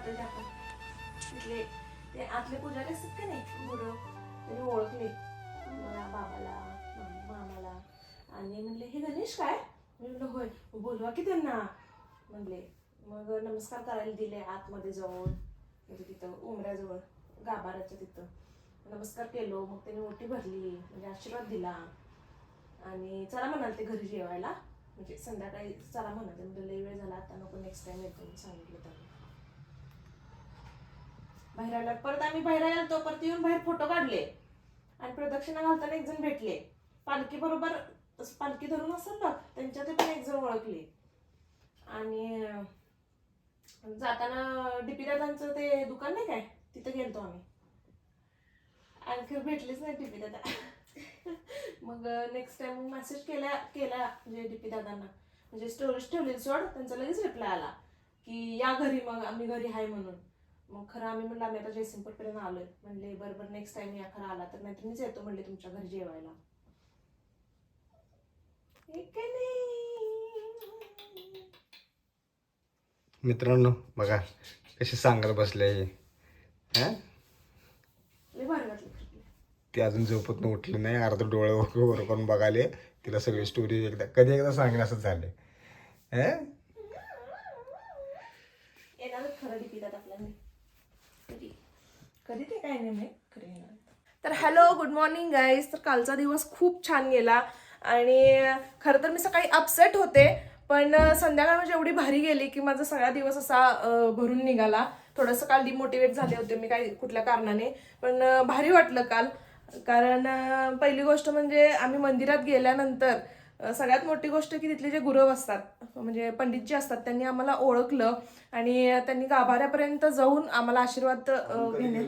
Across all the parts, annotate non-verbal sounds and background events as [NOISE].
जातोय ते आपण. तिथले ते आतले पुजारी असतात का नाही गुरु त्यांनी ओळखले. मला बाबाला मामाला. आणि म्हणले हे गणेश काय? मी म्हणलं होय. बोलवा की त्यांना. म्हणले मग नमस्कार करायला दिले आतमध्ये जाऊन. म्हणजे तिथं उमऱ्याजवळ गाभाऱ्याच्या तिथं. नमस्कार केलो. मग त्याने ओटी भरली म्हणजे आशीर्वाद दिला. आणि चला म्हणाल ते घरी जेवायला. म्हणजे संध्याकाळी चला म्हणाल म्हणजे लई वेळ झाला आता नको नेक्स्ट टाइम येतो. सांगितलं त्यांना. बाहेर आला परत आम्ही बाहेर आलो परत येऊन बाहेर फोटो काढले. आणि प्रदक्षिणा घालताना एक जण भेटले. पालखी बरोबर पालखी धरून असेल ना त्यांच्या ते पण एक जण ओळखले. आणि जाताना डीपी दादांचं ते दुकान नाही काय? तिथं गेलतो आम्ही. आणखी भेटलेच नाही डीपी दादा [LAUGHS] मग नेक्स्ट टाइम मेसेज केला केला म्हणजे डीपी दादांना म्हणजे स्टोरेज ठेवली सोड त्यांचा लगेच रिप्लाय आला. की या घरी मग आम्ही घरी आहे म्हणून. मग खरं आम्ही म्हणलं आम्ही आता जयसिंगपूरपर्यंत आलोय. म्हणले बरं बरं नेक्स्ट टाइम या खरं आला तर नाहीतर मीच येतो म्हणले तुमच्या घरी जेवायला. मित्रांनो बघा कशी सांगायला बसले हा. ती अजून झोपत उठली नाही अर्ध डोळे वर वर करून बघाले. तिला सगळी स्टोरी एकदा कधी एकदा सांगेन असं झाले हं? येणारच खरं डीपी दादा आपल्याला कधी कधी ते काय नाही येणार तर हॅलो गुड मॉर्निंग गाईज तर कालचा दिवस खूप छान गेला. आणि खरं तर मी सकाळी अपसेट होते पण संध्याकाळ म्हणजे एवढी भारी गेली की माझा सगळा दिवस असा भरून निघाला. थोडंसं काल डिमोटिवेट झाले होते मी काही कुठल्या कारणाने पण भारी वाटलं काल. कारण पहिली गोष्ट म्हणजे आम्ही मंदिरात गेल्यानंतर सगळ्यात मोठी गोष्ट की तिथले जे गुरव असतात म्हणजे पंडित जे असतात त्यांनी आम्हाला ओळखलं आणि त्यांनी गाभाऱ्यापर्यंत जाऊन आम्हाला आशीर्वाद घेणे.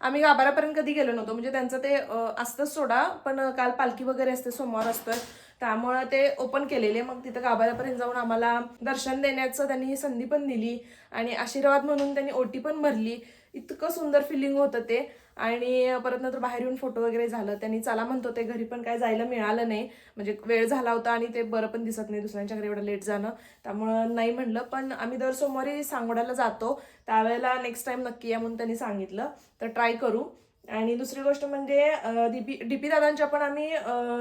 आम्ही गाभाऱ्यापर्यंत कधी गेलो नव्हतो. म्हणजे त्यांचं ते असतंच सोडा पण काल पालखी वगैरे असते सोमवार असतं त्यामुळं ते ओपन केलेले. मग तिथं गाभाऱ्यापर्यंत जाऊन आम्हाला दर्शन देण्याचं त्यांनी ही संधी पण दिली आणि आशीर्वाद म्हणून त्यांनी ओटी पण भरली. इतकं सुंदर फिलिंग होतं ते. आणि परत नंतर बाहेर येऊन फोटो वगैरे झालं त्यांनी चला म्हणतो ते घरी पण काय जायला मिळालं नाही. म्हणजे वेळ झाला होता आणि ते बरं पण दिसत नाही दुसऱ्यांच्या घरी एवढं लेट जाणं. त्यामुळं नाही म्हणलं पण आम्ही दर सोमवारी सांगोड्याला जातो. त्यावेळेला नेक्स्ट टाईम नक्की या म्हणून त्यांनी सांगितलं. तर ट्राय करू. आणि दुसरी गोष्ट म्हणजे अं, डीपी डीपी दादांच्या पण आम्ही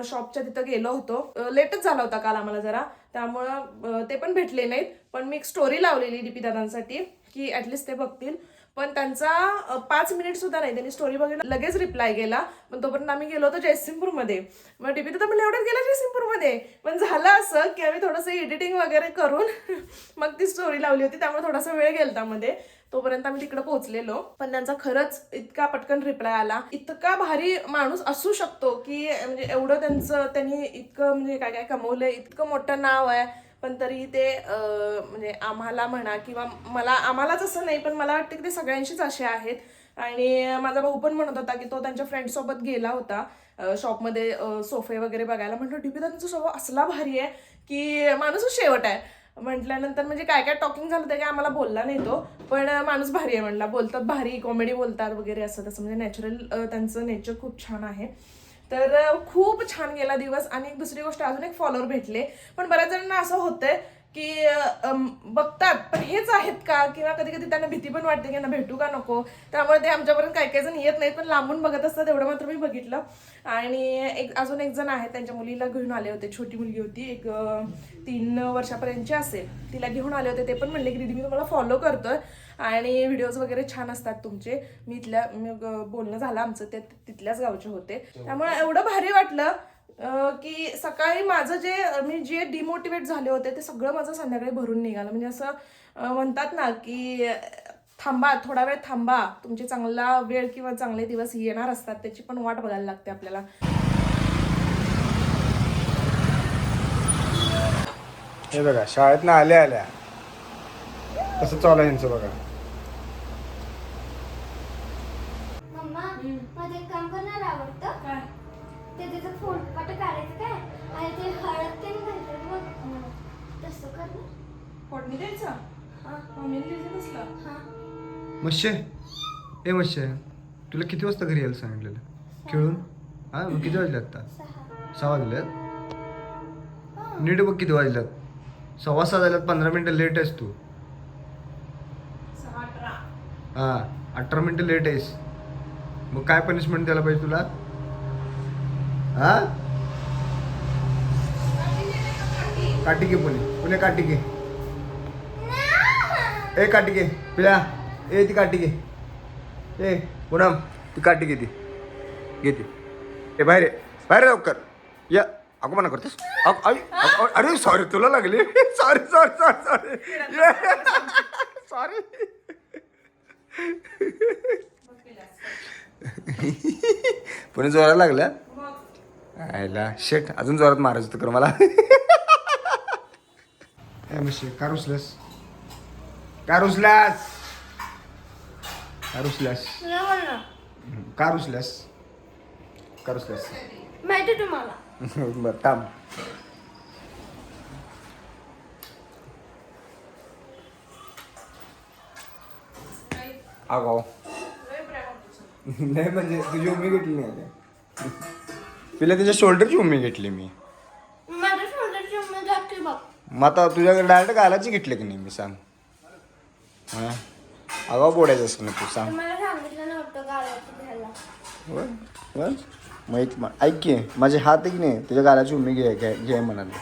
शॉपच्या तिथं गेलो होतो. लेटच झाला होता काल आम्हाला जरा. त्यामुळं ते पण भेटले नाहीत. पण मी एक स्टोरी लावलेली डीपी दादांसाठी की ॲटलिस्ट ते बघतील. पण त्यांचा पाच मिनिट सुद्धा नाही. त्यांनी स्टोरी बघितलं लगेच रिप्लाय केला. पण तोपर्यंत आम्ही गेलो होतो जयसिंगपूरमध्ये. मग टीपी तर म्हणलं एवढ्यात गेला जयसिंगपूरमध्ये. पण झालं असं की आम्ही थोडंसं एडिटिंग वगैरे करून [LAUGHS] मग ती स्टोरी लावली होती. त्यामुळे थोडासा वेळ गेलता मध्ये. तोपर्यंत आम्ही तिकडे पोहोचलेलो. पण त्यांचा खरंच इतका पटकन रिप्लाय आला. इतका भारी माणूस असू शकतो की म्हणजे एवढं त्यांचं त्यांनी इतकं म्हणजे काय काय कमवलंय इतकं मोठं नाव आहे. पण तरी ते म्हणजे आम्हाला म्हणा किंवा मला आम्हालाच असं नाही पण मला वाटतं की ते सगळ्यांशीच असे आहेत. आणि माझा भाऊ पण म्हणत होता की तो त्यांच्या फ्रेंडसोबत गेला होता शॉपमध्ये सोफे वगैरे बघायला. म्हटलं डीपी त्यांचा स्वभाव असला भारी आहे की माणूसच शेवट आहे. म्हटल्यानंतर म्हणजे काय काय टॉकिंग झालं ते काय आम्हाला बोलला नाही तो पण माणूस भारी आहे म्हणला. बोलतात भारी कॉमेडी बोलतात वगैरे असं तसं म्हणजे नॅचरल त्यांचं नेचर खूप छान आहे. तर खूप छान गेला दिवस. आणि एक दुसरी गोष्ट अजून एक फॉलोअर भेटले. पण बऱ्याच जणांना असं होतंय की बघतात. पण हेच आहेत का? किंवा कधी कधी त्यांना भीती पण वाटते की यांना भेटू का नको? त्यामुळे ते आमच्यापर्यंत काही काही जण येत नाहीत पण लांबून बघत असतात एवढं मात्र मी बघितलं. आणि एक अजून एक जण आहे त्यांच्या मुलीला घेऊन आले होते. छोटी मुलगी होती एक तीन वर्षापर्यंतची असेल. तिला घेऊन आले होते ते पण म्हणले की दीदी मी तुम्हाला फॉलो करतोय आणि व्हिडिओज वगैरे छान असतात तुमचे. मी इथल्या मग बोलणं झालं आमचं ते तिथल्याच गावचे होते. त्यामुळे एवढं भारी वाटलं. की सकाळी माझं जे मी जे डिमोटिवेट झाले होते ते सगळं माझं संध्याकाळी भरून निघालं. म्हणजे असं म्हणतात ना की थांबा थोडा वेळ थांबा. तुमचे चांगला वेळ किंवा चांगले दिवस येणार असतात त्याची पण वाट बघायला लागते आपल्याला. हे बघा शाळेतनं आल्या आल्या कसं चालू यांचं बघा मम्मा माझं एक काम करणार आवडतं काय ते त्याचं फोटोपाट काढायचं काय आणि ते हळद ते घालतात बघ अं, तसं कर ना फोडणी द्यायचं हां मम्मीने दिलं नसलं हां मच्छे? ए मच्छे तुला किती वाजता घरी यायला सांगितलेलं? खेळून? हा मग किती वाजले आता? सहा. वाजल्यात नीट बघ किती वाजल्यात सव्वा सहा झाल्यात पंधरा मिनिटं लेट आहेस तू. हा अठरा मिनिटं लेट आहेस. मग काय पनिशमेंट द्यायला पाहिजे तुला? हा? काटी घे पुणे. पुणे काटी घे ए काटी घे पिल्या ए ती काटी घे. ए पूनम ती काटी घे ती. घे ती. ए बाहेर. बाहेर ये लवकर. या. अगो म्हणा करतेस? अरे सॉरी तुला लागली. Sorry sorry sorry sorry sorry Pune जोराला लागला आयला शेट अजून जोरात मारायचं होतं कर मला. ए म्हशी का रुसलास? का रुसलास? का रुसलास नाही म्हणणार. का रुसलास का माहिती तुम्हाला. [LAUGHS] बरं थांब. आगाव. नाही म्हणजे तुझी उमी घेतली नाही आता. तिला तिच्या शोल्डरची उमी घेतली मी. माझ्या शोल्डरची उमेद लागते बघ. मग आता तुझ्याकडे डायरेक्ट गालाची घेतली की नाही मी सांग. हा? आगाव बोडायचं असं ना तू सांग तुम्हाला सांगितलं नव्हतं गावाचं घ्यायला. होय? होय? माहीत मा- ऐक की माझे हात आहे की नाही तुझ्या गालाची उमी घे घे घे म्हणाले.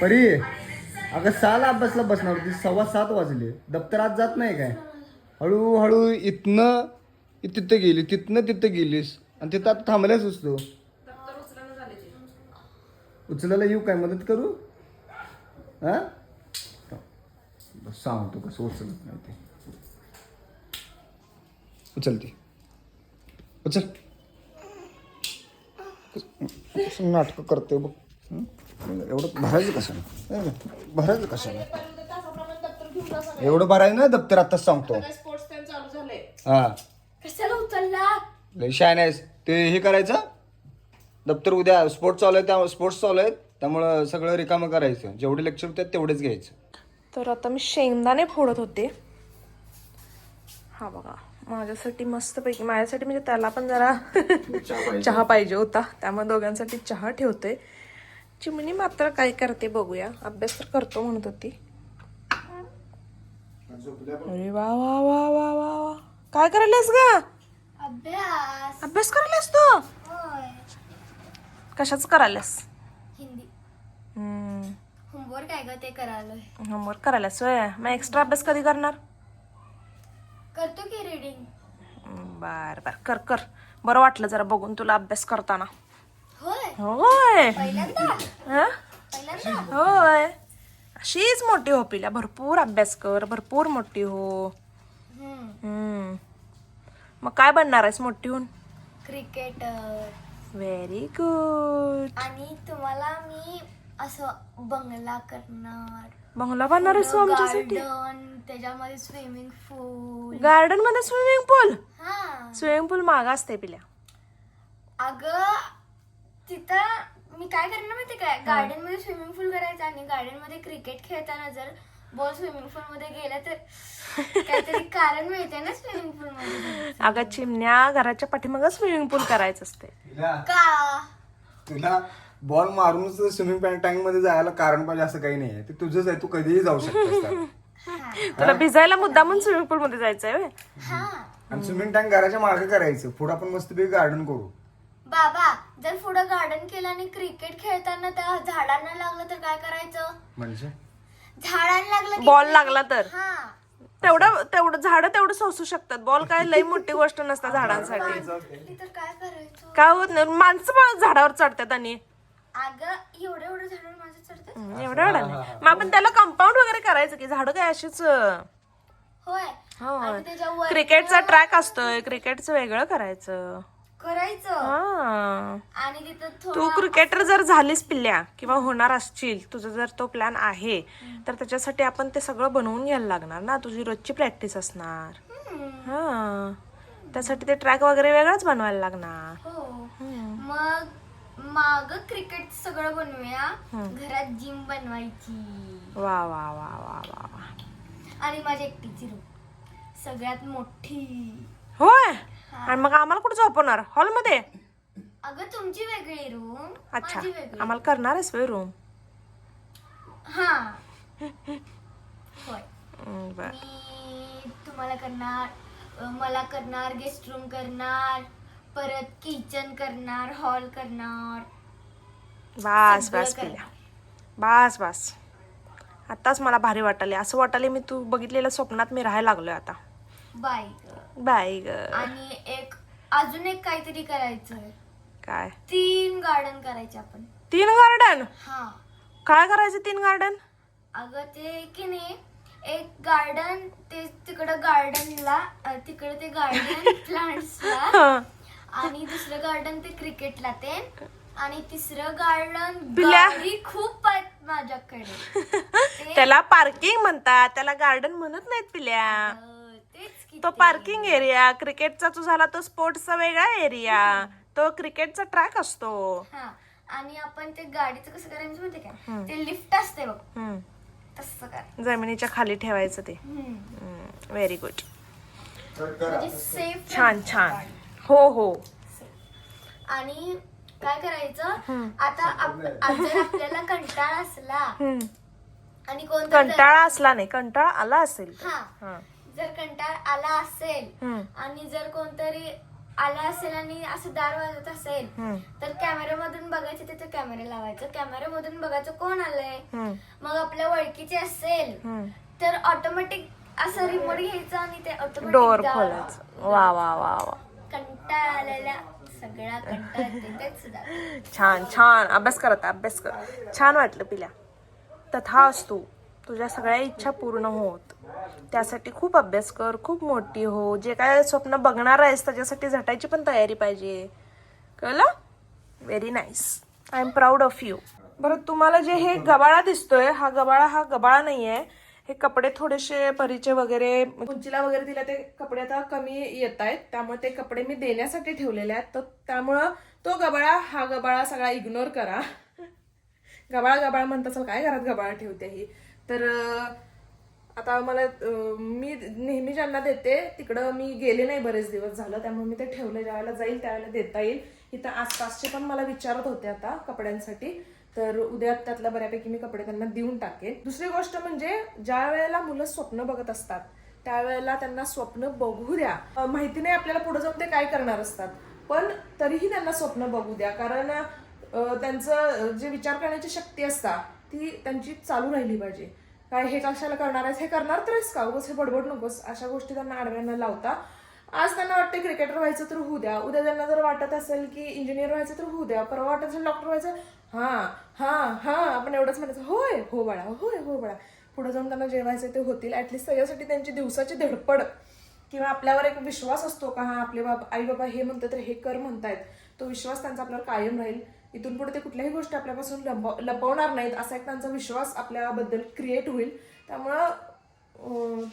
परी अगं सहाला अभ्यासला बसणार होती सव्वा सात वाजले. दप्तरात जात नाही काय? हळूहळू इथनं तिथं गेली तिथनं तिथं गेलीस आणि तिथं आता थांबल्याच असतो. उचलायला येऊ काय? मदत करू? हा? बस सांगतो कसं उचलत नाही ते. उचलते. उचल. कसं नाटकं करते बघ? एवढं भरायचं कशाला? भरायचं कशाला? एवढं भरायचं ना दप्तर आत्ताच सांगतो. हा. लय शान आहेस. ते हे करायचं. दप्तर उद्या स्पोर्ट्स चालू आहे त्या स्पोर्ट्स चालू आहेत. त्यामुळं सगळं रिकामं करायचं. जेवढे लेक्चर होतात तेवढेच घ्यायचं. तर आता मी शेंगदाणे फोडत होते. हा बघा माझ्यासाठी मस्तपैकी माझ्यासाठी म्हणजे त्याला पण जरा चहा पाहिजे होता. त्यामुळे दोघांसाठी चहा ठेवते. चिमणी मात्र काय करते बघूया. अभ्यास तर करतो म्हणत होती. अरे वा वा वा वा वा वा. काय करायलास ग? अभ्यास. अभ्यास करायलास तू? कशाच करायलास? हिंदी. होमवर्क आहे ग ते करालोय होमवर्क करायलास होय? मग एक्स्ट्रा अभ्यास कधी करणार? करतो की रिडिंग बर बर. कर कर. बरं वाटलं जरा बघून तुला अभ्यास करताना. होय? होय. हं? होय. अशीच मोठी हो पिल्या. भरपूर अभ्यास कर. भरपूर मोठी हो. हम्म. मग काय बनणार आहेस मोठी होऊन क्रिकेटर व्हेरी गुड आणि तुम्हाला मी असं बंगला करणार. बंगला बनणार आहेस तू आमच्यासाठी? गार्डन त्याच्यामध्ये स्विमिंग पूल गार्डनमध्ये स्विमिंग पूल हा. स्विमिंग पूल मागा असते पिल्या. अगं तिथं मी काय करणार माहिती काय गार्डनमध्ये स्विमिंग पूल करायचं आणि गार्डनमध्ये क्रिकेट खेळताना जर बॉल स्विमिंग पूल मध्ये गेला तर काहीतरी कारण मिळते ना स्विमिंग पूल मध्ये अगं चिमण्या घराच्या पाठीमागं स्विमिंग पूल करायचं असते. का? तुला बॉल मारूनच स्विमिंग टँकमध्ये जायला कारण पाहिजे असं काही नाही ते तुझंच आहे तू कधीही जाऊ शकतोस त्यात. तुला भिजायला मुद्दामून स्विमिंग पूल मध्ये जायचंय व्हय? हा. आणि स्विमिंग टँक घराच्या मागे करायचं. पुढे आपण मस्तपैकी गार्डन करू. बाबा जर पुढं गार्डन केलं आणि क्रिकेट खेळताना त्या झाडांना लागलं तर काय करायचं? म्हणजे? लागलं बॉल लागला तर. हा. तेवढं तेवढं झाडं तेवढं सोसू शकतात. बॉल काय लई मोठी गोष्ट नसतात झाडांसाठी. लागली तर काय करायचं? काय होत नाही. माणसं पण झाडावर चढतात आणि. अगं एवढं एवढं झाड माझं चढतं हम्म, एवढं एवढं नाही. मग आपण त्याला कंपाऊंड वगैरे करायचं की झाडं काय अशीच अं, होय. हो आणि त्याच्यावर क्रिकेटचा ट्रॅक असतोय. क्रिकेटचं वेगळं करायचं. करायचं. हा. आणि तिथं तू थोडं क्रिकेटर जर झालीस पिल्ल्या किंवा होणार असशील तुझा जर तो प्लॅन आहे तर त्याच्यासाठी आपण ते सगळं बनवून घ्यायला लागणार ना. तुझी रोजची प्रॅक्टिस असणार. हा. त्यासाठी ते ट्रॅक वगैरे वेगळाच बनवायला लागणार. हो. मग माग क्रिकेट सगळं बनवूया. घरात जिम बनवायची. वा वा वा वा वा वा. आणि माझी एकटीची रूम सगळ्यात मोठी. होय? आणि मग आम्हाला कुठे झोपवणार? हॉलमध्ये? अगं तुमची वेगळी रूम अच्छा. माझी वेगळी. आम्हाला करणार आहेस वे रूम हा. होय. बर. मी तुम्हाला करणार अं, मला करणार गेस्ट रूम करणार परत किचन करणार हॉल करणार. बस सगळं बस. पिल्या. बस बस. आताच मला भारी वाटाले असं वाटाले मी तू बघितलेल्या स्वप्नात मी राहायला लागलोय आता. बाय ग. बाय ग आणि एक अजून एक काहीतरी करायचंय. काय? तीन गार्डन करायचे आपण. तीन गार्डन? हा. काय करायचं तीन गार्डन? अगं ते की नाही एक गार्डन ते तिकडं गार्डनला तिकडं ते गार्डन [LAUGHS] प्लांट्सला आणि दुसरं गार्डन ते क्रिकेटला ते आणि तिसरं गार्डन पिल्या. गाडी खूप आहेत माझ्याकडे. ते- [LAUGHS] त्याला पार्किंग म्हणतात त्याला गार्डन म्हणत नाहीत पिल्या अं, तो. पार्किंग एरिया क्रिकेटचा जो झाला तो स्पोर्ट्सचा वेगळा एरिया तो क्रिकेटचा ट्रॅक असतो. हा आणि आपण ते गाडीचं कसं करायचं माहिती काय ते लिफ्ट असते बघ. हम्म. तसं कर. जमिनीच्या खाली ठेवायचं ते. हम्म. व्हेरी गुड म्हणजे सेफ छान छान. हो हो. आणि काय करायचं? आता आप- आज जर आपल्याला कंटाळा असला हम्म. आणि कोणतं कंटाळा असला नाही कंटाळा आला असेल हा. हा. जर कंटाळा आला असेल. आणि जर कोणतरी आला असेल आणि असं दार वाजत असेल. तर कॅमेऱ्यामधून बघायचं तिथे कॅमेरा लावायचं. कॅमेऱ्यामधून बघायचं कोण आलंय. मग आपल्या ओळखीचे असेल. तर ऑटोमॅटिक असं रिमोट घ्यायचं आणि ते ऑटोमॅटिक डोअर खोलायचं. वा वा वा वा. कंटाळा आलेला सगळा कंटाळा छान छान. अभ्यास करत अभ्यास कर. छान वाटलं पिल्या. तथा असतो तुझ्या सगळ्या इच्छा पूर्ण होत. त्यासाठी खूप अभ्यास कर खूप मोठी हो. जे काय स्वप्न बघणार आहेस त्याच्यासाठी झटायची पण तयारी पाहिजे. कळलं? Very nice I am proud of you बरं तुम्हाला जे हे गबाळा दिसतोय हा गबाळा हा गबाळा नाही आहे हे कपडे थोडेसे परीचे वगैरे उंचीला वगैरे तिला ते कपडे आता कमी येत आहेत त्यामुळे ते कपडे मी देण्यासाठी ठेवलेले आहेत. तर त्यामुळं तो गबाळा हा गबाळा सगळा इग्नोर करा. [LAUGHS] गबाळा गबाळा म्हणत असेल काय घरात गबाळा ठेवते ही? तर आता मला मी नेहमी ज्यांना देते तिकडं मी गेले नाही बरेच दिवस झालं त्यामुळे मी ते ठेवलं ज्यावेळेला जाईल त्यावेळेला देता येईल. इथं आसपासचे पण मला विचारत होते आता कपड्यांसाठी. तर उद्या त्यातल्या बऱ्यापैकी मी कपडे त्यांना देऊन टाकेन. दुसरी गोष्ट म्हणजे ज्या वेळेला मुलं स्वप्न बघत असतात त्यावेळेला त्यांना स्वप्न बघू द्या. माहिती नाही आपल्याला पुढे जाऊन ते काय करणार असतात. पण तरीही त्यांना स्वप्न बघू द्या. कारण त्यांचं जे विचार करण्याची शक्ती असतात ती त्यांची चालू राहिली पाहिजे. काय हे कशाला करणार आहेस? हे करणार तर का? उगस हे बडबड नकोस. अशा गोष्टी त्यांना आडव्या न लावता. आज त्यांना वाटते क्रिकेटर व्हायचं तर होऊ द्या. उद्या त्यांना जर वाटत असेल की इंजिनियर व्हायचं तर होऊ द्या. परवा वाटत असेल डॉक्टर व्हायचं हा हा हा आपण एवढंच म्हणायचं होय हो बाळा होय हो बाळा. पुढे जाऊन त्यांना जेवायचं ते होतील. ॲटलिस्ट त्याच्यासाठी त्यांची दिवसाची धडपड किंवा आपल्यावर एक विश्वास असतो का हा आपले बाबा आई बाबा हे म्हणतात तर हे कर म्हणतायत. तो विश्वास त्यांचा आपल्यावर कायम राहील. इथून पुढे ते कुठल्याही गोष्टी आपल्यापासून लपव- लपवणार नाहीत असा एक त्यांचा विश्वास आपल्याबद्दल क्रिएट होईल. त्यामुळं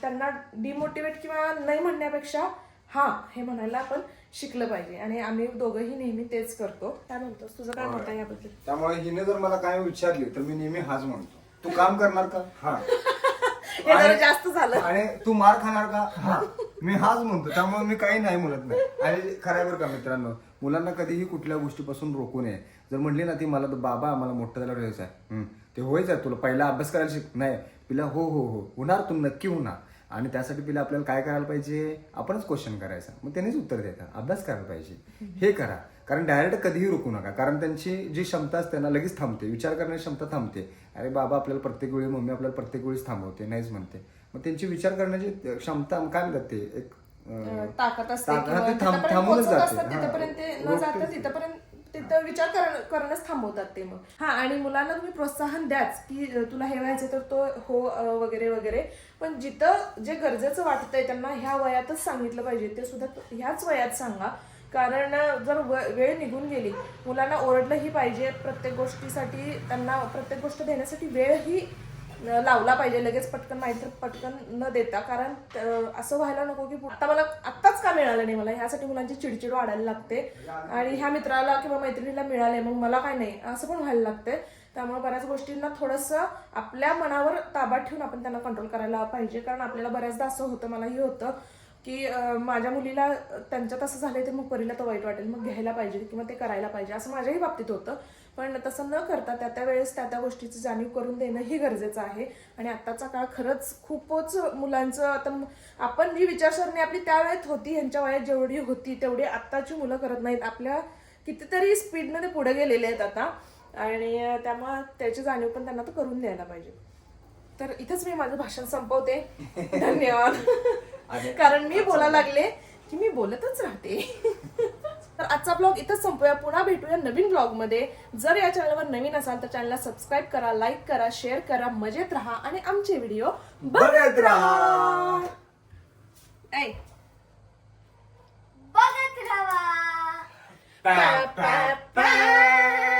त्यांना डिमोटिवेट किंवा नाही म्हणण्यापेक्षा हा हे म्हणायला आपण शिकलं पाहिजे. आणि आम्ही दोघंही नेहमी तेच करतो. काय म्हणतोस? तुझं काय मत आहे याबद्दल? त्यामुळे हिने जर मला काय विचारली तर मी नेहमी हाच म्हणतो. तू काम करणार का? हा. हे जरा जास्त झालं. आणि तू मार खाणार का? हा. मी हाच म्हणतो. त्यामुळे मी काही नाही म्हणत नाही. आणि बरं का मित्रांनो मुलांना कधीही कुठल्या गोष्टीपासून रोखू नये. जर म्हणली ना ती मला तर बाबा मला मोठं झाल्यावर व्हायचं आहे. ते व्हायचं आहे तुला. पहिला अभ्यास करायला शिक नाही. पिला हो हो हो. होणार तू नक्की होणार. आणि त्यासाठी पिला आपल्याला काय करायला पाहिजे? आपणच क्वेश्चन करायचा. मग त्यांनीच उत्तर द्यायचं अभ्यास करायला पाहिजे. हे करा. कारण डायरेक्ट कधीही रोखू नका. कारण त्यांची जी क्षमता असते ना लगेच थांबते. विचार करण्याची क्षमता थांबते. अरे बाबा आपल्याला प्रत्येक वेळी मम्मी आपल्याला प्रत्येक वेळीच थांबवते. नाहीच म्हणते. मग त्यांची विचार करण्याची क्षमता काय म्हणतात ते? एक ताकद असते किंवा तिथपर्यंत पोहोचत. असतात. तिथपर्यंत ते न जाता. तिथपर्यंत तिथं विचार करण- करणंच थांबवतात ते मग हा आणि मुलांना तुम्ही प्रोत्साहन द्याच की तुला हे व्हायचं तर तो हो वगैरे वगैरे पण जिथं जे गरजेचं वाटतंय त्यांना ह्या वयातच सांगितलं पाहिजे ते सुद्धा ह्याच वयात सांगा कारण जर वेळ निघून गेली मुलांना ओरडलंही पाहिजे प्रत्येक गोष्टीसाठी त्यांना प्रत्येक गोष्ट देण्यासाठी वेळही लावला पाहिजे लगेच पटकन माहिती तर पटकन न देता. कारण असं व्हायला नको की आता मला आत्ताच का मिळालं नाही मला? ह्यासाठी मुलांची चिडचिड वाढायला लागते. आणि ह्या मित्राला किंवा मैत्रिणीला मिळाले मग मला काय नाही? असं पण व्हायला लागते त्यामुळे बऱ्याच गोष्टींना थोडंसं आपल्या मनावर ताबा ठेवून आपण त्यांना कंट्रोल करायला पाहिजे. कारण आपल्याला बऱ्याचदा असं होतं मलाही होतं की माझ्या मुलीला त्यांच्यात असं झालं तर मग परीला तर वाईट वाटेल मग घ्यायला पाहिजे किंवा ते करायला पाहिजे. असं माझ्याही बाबतीत होतं. पण तसं न करता त्या त्या वेळेस त्या त्या गोष्टीची जाणीव करून देणं ही गरजेचं आहे. आणि आत्ताचा काळ खरंच खूपच मुलांचं आता आपण जी विचारसरणी आपली त्या वेळेत होती ह्यांच्या वयात जेवढी होती तेवढी आत्ताची मुलं करत नाहीत. आपल्या कितीतरी स्पीडने ते पुढे गेलेले आहेत आता. आणि त्यामुळे त्याची जाणीव पण त्यांना तर करून द्यायला पाहिजे. तर इथंच मी माझं भाषण संपवते. धन्यवाद. [LAUGHS] कारण मी बोलायला लागले की मी बोलतच राहते. [LAUGHS] तर आजचा ब्लॉग इथंच संपूया. पुन्हा भेटूया नवीन ब्लॉगमध्ये. जर या चॅनलवर नवीन असाल तर चॅनलला सबस्क्राईब करा लाईक करा शेअर करा मजेत राहा आणि आमचे व्हिडिओ बघत राहा. ऐ. बघत राहा. पा, पा, पा.